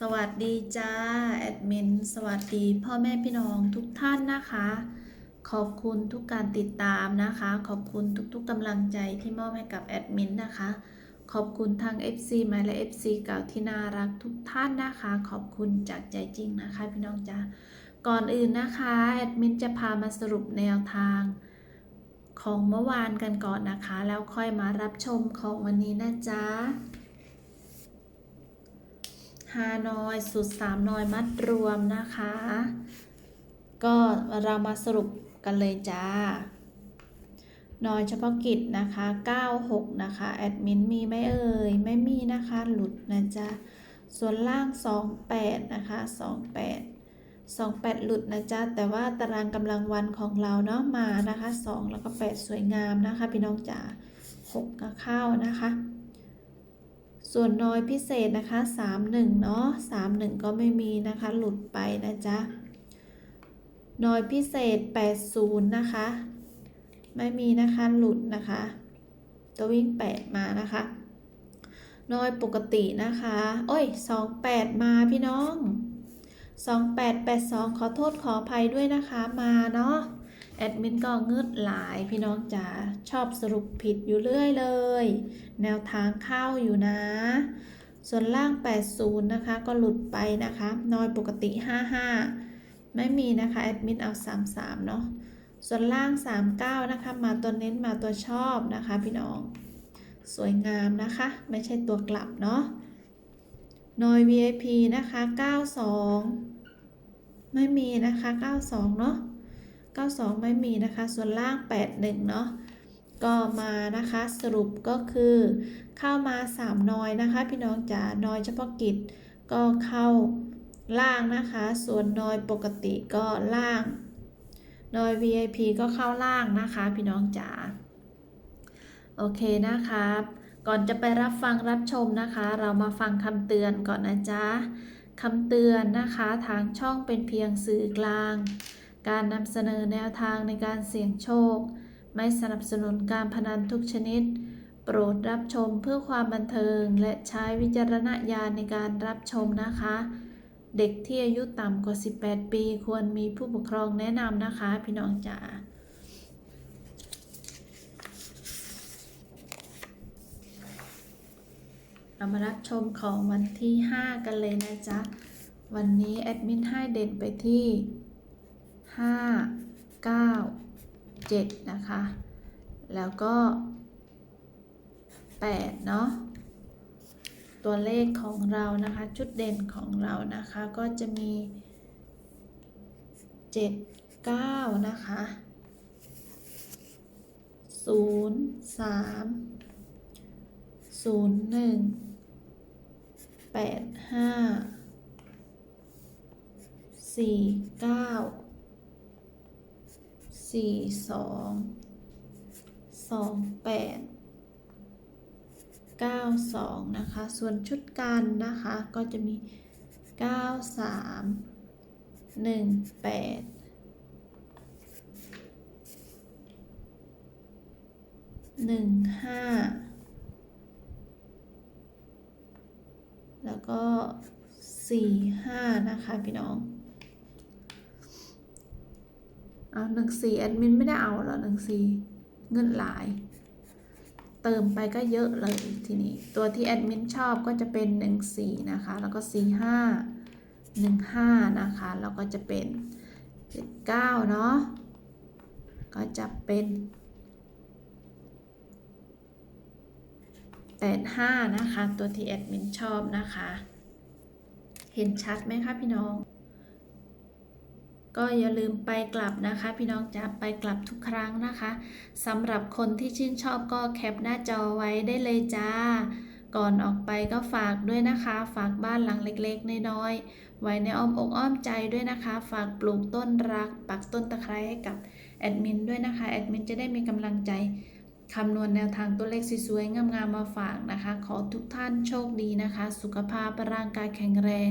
สวัสดีจ้า แอดมิน สวัสดีพ่อแม่พี่น้องทุกท่านนะคะ ขอบคุณทุกการติดตามนะคะ ขอบคุณทุกๆกำลังใจที่มอบให้กับแอดมินนะคะ ขอบคุณทาง FC ใหม่และ FC เก่าที่น่ารักทุกท่านนะคะ ขอบคุณจากใจจริงนะคะ พี่น้องจ้าก่อนอื่นนะคะ แอดมินจะพามาสรุปแนวทางของเมื่อวานกันก่อนนะคะ แล้วค่อยมารับชมของวันนี้นะจ๊ะ ฮานอยสุดสามนอยมัดรวมนะคะ ก็เรามาสรุปกันเลยจ้านอยเฉพาะกิจนะคะ 96 นะคะ แอดมินมีไหมเอ่ย ไม่มีนะคะ หลุดนะจ๊ะ ส่วนล่าง 28 นะคะ 28 28 หลุดนะจ๊ะ แต่ว่าตารางกำลังวันของเราเนาะมานะคะ 2 แล้วก็ 8 สวยงามนะคะ พี่น้องจ๋า6ก็เข้านะคะ ส่วนน้อยพิเศษนะคะ 31 เนาะ31 ก็ไม่มีนะคะ หลุดไปนะจ๊ะน้อยพิเศษ 80 นะคะ ไม่มีนะคะหลุดนะคะตัววิ่ง 8 มานะคะน้อยปกตินะคะ โอ้ย 28 มาพี่น้อง 2882 ขอโทษขออภัยด้วยนะคะมาเนาะ แอดมินก็เงืดหลายพี่น้องจ๋าชอบสรุปผิดอยู่เรื่อยเลย แนวทางเข้าอยู่นะ ส่วนล่าง 80 นะคะ ก็หลุดไปนะคะนอยปกติ 55 ไม่มีนะคะ แอดมินเอา 33 เนาะส่วนล่าง 39 นะคะ มาตัวเน้นมาตัวชอบนะคะ พี่น้อง สวยงามนะคะ ไม่ใช่ตัวกลับเนาะนอย VIP นะคะ 92 ไม่มีนะคะ 92 เนาะ 92 ไม่มีนะคะ ส่วนล่าง 81 เนาะก็มานะคะสรุปก็คือเข้ามา 3 นอยนะคะ พี่น้องจ๋านอยเฉพาะกิจก็เข้าล่างนะคะ ส่วนนอยปกติก็ล่าง นอย VIP ก็เข้าล่างนะคะ พี่น้องจ๋าโอเคนะคะก่อนจะไปรับฟังรับชมนะคะ เรามาฟังคำเตือนก่อนนะจ๊ะคำเตือนนะคะทางช่องเป็นเพียงสื่อกลาง การนำเสนอแนวทางในการเสี่ยงโชค ไม่สนับสนุนการพนันทุกชนิด โปรดรับชมเพื่อความบันเทิง และใช้วิจารณญาณในการรับชมนะคะ เด็กที่อายุต่ำกว่า 18 ปี ควรมีผู้ปกครองแนะนำนะคะ พี่น้องจ๋าเรามารับชมของวันที่ 5 กันเลยนะจ๊ะ วันนี้แอดมินให้เด่นไปที่ 5 9 7 นะคะ แล้วก็8เนาะตัวเลขของเรานะคะ จุดเด่นของเรานะคะก็จะมี 7 9 นะคะ 0 3 0 1 8 5 4 9 สี่สองสองแปดเก้าสองนะคะ ส่วนชุดกันนะคะ ก็จะมีเก้าสามหนึ่งแปดหนึ่งห้าแล้วก็สี่ห้านะคะ พี่น้อง เอาหนึ่งสี่แอดมินไม่ได้เอาหรอหนึ่งสี่เงินหลาย เติมไปก็เยอะเลยทีนี้ ตัวที่แอดมินชอบก็จะเป็นหนึ่งสี่นะคะ แล้วก็สี่ห้าหนึ่งห้านะคะ แล้วก็จะเป็นเจ็ดเก้าเนาะก็จะเป็นแปดห้านะคะ ตัวที่แอดมินชอบนะคะ เห็นชัดไหมคะพี่น้อง ก็อย่าลืมไปกลับนะคะ พี่น้องจะไปกลับทุกครั้งนะคะสำหรับคนที่ชื่นชอบก็แคปหน้าจอไว้ได้เลยจ้า ก่อนออกไปก็ฝากด้วยนะคะ ฝากบ้านหลังเล็กๆน้อยๆไว้ในอ้อมอกอ้อมใจด้วยนะคะ ฝากปลูกต้นรัก ปักต้นตะไคร้ให้กับแอดมินด้วยนะคะแอดมินจะได้มีกำลังใจคำนวณแนวทางตัวเลขสวยๆงามๆมาฝากนะคะ ขอทุกท่านโชคดีนะคะ สุขภาพร่างกายแข็งแรง